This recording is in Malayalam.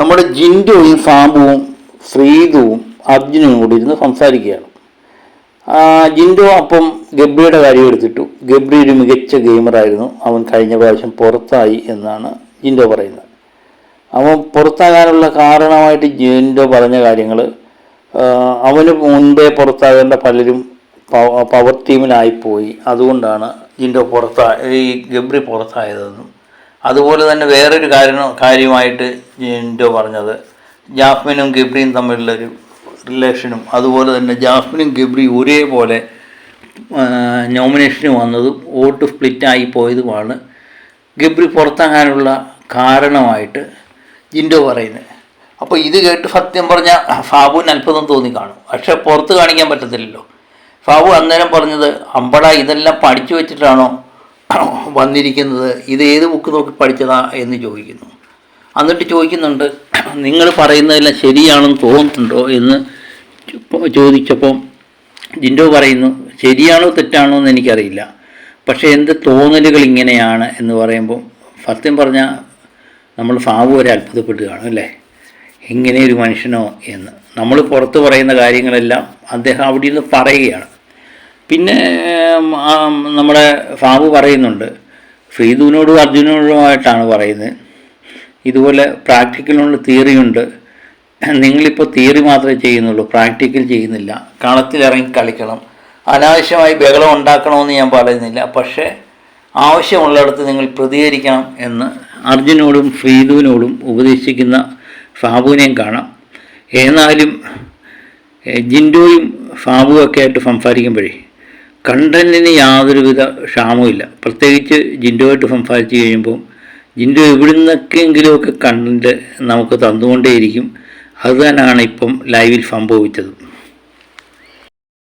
നമ്മുടെ ജിൻഡുവും സാമ്പുവും ശ്രീതുവും അർജുനും കൂടി ഇരുന്ന് സംസാരിക്കുകയാണ്. ജിൻഡു അപ്പം ഗബ്രിയുടെ കാര്യം എടുത്തിട്ടു. ഗബ്രി ഒരു മികച്ച ഗെയിമറായിരുന്നു അവൻ കഴിഞ്ഞ പ്രാവശ്യം പുറത്തായി എന്നാണ് ജിൻഡോ പറയുന്നത്. അവൻ പുറത്താകാനുള്ള കാരണമായിട്ട് ജിൻഡോ പറഞ്ഞ കാര്യങ്ങൾ അവന് മുൻപേ പുറത്താകേണ്ട പലരും പവ- പവർ ടീമിലായിപ്പോയി അതുകൊണ്ടാണ് ജിൻഡോ പുറത്താ ഈ ഗബ്രി പുറത്തായതെന്നും അതുപോലെ തന്നെ വേറൊരു കാര്യം കാര്യമായിട്ട് ജിൻഡോ പറഞ്ഞത്. ജാസ്മിനും ഗബ്രിയും തമ്മിലുള്ളൊരു റിലേഷനും അതുപോലെ തന്നെ ജാസ്മിനും ഗബ്രി ഒരേപോലെ നോമിനേഷന് വന്നതും വോട്ട് സ്പ്ലിറ്റായി പോയതുമാണ്. ഗബ്രി പുറത്താകാനുള്ള കാരണമായിട്ട് ജിൻഡോ പറയുന്നത്. അപ്പോൾ ഇത് കേട്ട് സത്യം പറഞ്ഞാൽ ഫാബുവിന് അത്ഭുതം തോന്നി കാണും. പക്ഷേ പുറത്ത് കാണിക്കാൻ പറ്റത്തില്ലല്ലോ. ഫാബു അന്നേരം പറഞ്ഞത് അമ്പട ഇതെല്ലാം പഠിച്ചു വെച്ചിട്ടാണോ വന്നിരിക്കുന്നത് ഇത് ഏത് ബുക്ക് നോക്കി പഠിച്ചതാ എന്ന് ചോദിക്കുന്നു. എന്നിട്ട് ചോദിക്കുന്നുണ്ട് നിങ്ങൾ പറയുന്നതെല്ലാം ശരിയാണെന്ന് തോന്നുന്നുണ്ടോ എന്ന് ചോദിച്ചപ്പോൾ ജിൻഡോ പറയുന്നു ശരിയാണോ തെറ്റാണോ എന്ന് എനിക്കറിയില്ല. പക്ഷേ എന്റെ തോന്നലുകൾ ഇങ്ങനെയാണ് എന്ന് പറയുമ്പോൾ സത്യം പറഞ്ഞാൽ നമ്മൾ ഫാവ് വരെ അത്ഭുതപ്പെടുകയാണ് അല്ലേ? ഇങ്ങനെ ഒരു മനുഷ്യനോ എന്ന്. നമ്മൾ പുറത്ത് പറയുന്ന കാര്യങ്ങളെല്ലാം അദ്ദേഹം അവിടെ നിന്ന് പറയുകയാണ്. പിന്നെ നമ്മുടെ ഫാബു പറയുന്നുണ്ട്. ഫ്രീദുവിനോടും അർജുനോടുമായിട്ടാണ് പറയുന്നത്. ഇതുപോലെ പ്രാക്ടിക്കലിനുള്ള തിയറിയുണ്ട്. നിങ്ങളിപ്പോൾ തിയറി മാത്രമേ ചെയ്യുന്നുള്ളൂ പ്രാക്ടിക്കൽ ചെയ്യുന്നില്ല. കളത്തിലിറങ്ങി കളിക്കണം. അനാവശ്യമായി ബഹളം ഉണ്ടാക്കണമെന്ന് ഞാൻ പറയുന്നില്ല. പക്ഷേ ആവശ്യമുള്ളിടത്ത് നിങ്ങൾ പ്രതികരിക്കണം എന്ന് അർജുനോടും ഫ്രീദുവിനോടും ഉപദേശിക്കുന്ന ഫാബുവിനെയും കാണാം. എന്നാലും ജിൻഡോയും ഫാബുവൊക്കെ ആയിട്ട് സംസാരിക്കുമ്പോഴേ കണ്ടന്റിന് യാതൊരുവിധ ക്ഷാമവുമില്ല. പ്രത്യേകിച്ച് ജിൻഡോയായിട്ട് സംസാരിച്ച് കഴിയുമ്പോൾ ജിൻഡോ എവിടുന്നൊക്കെയെങ്കിലുമൊക്കെ കണ്ടന്റ് നമുക്ക് തന്നുകൊണ്ടേയിരിക്കും. അത് തന്നെയാണ് ഇപ്പം ലൈവിൽ സംഭവിച്ചത്.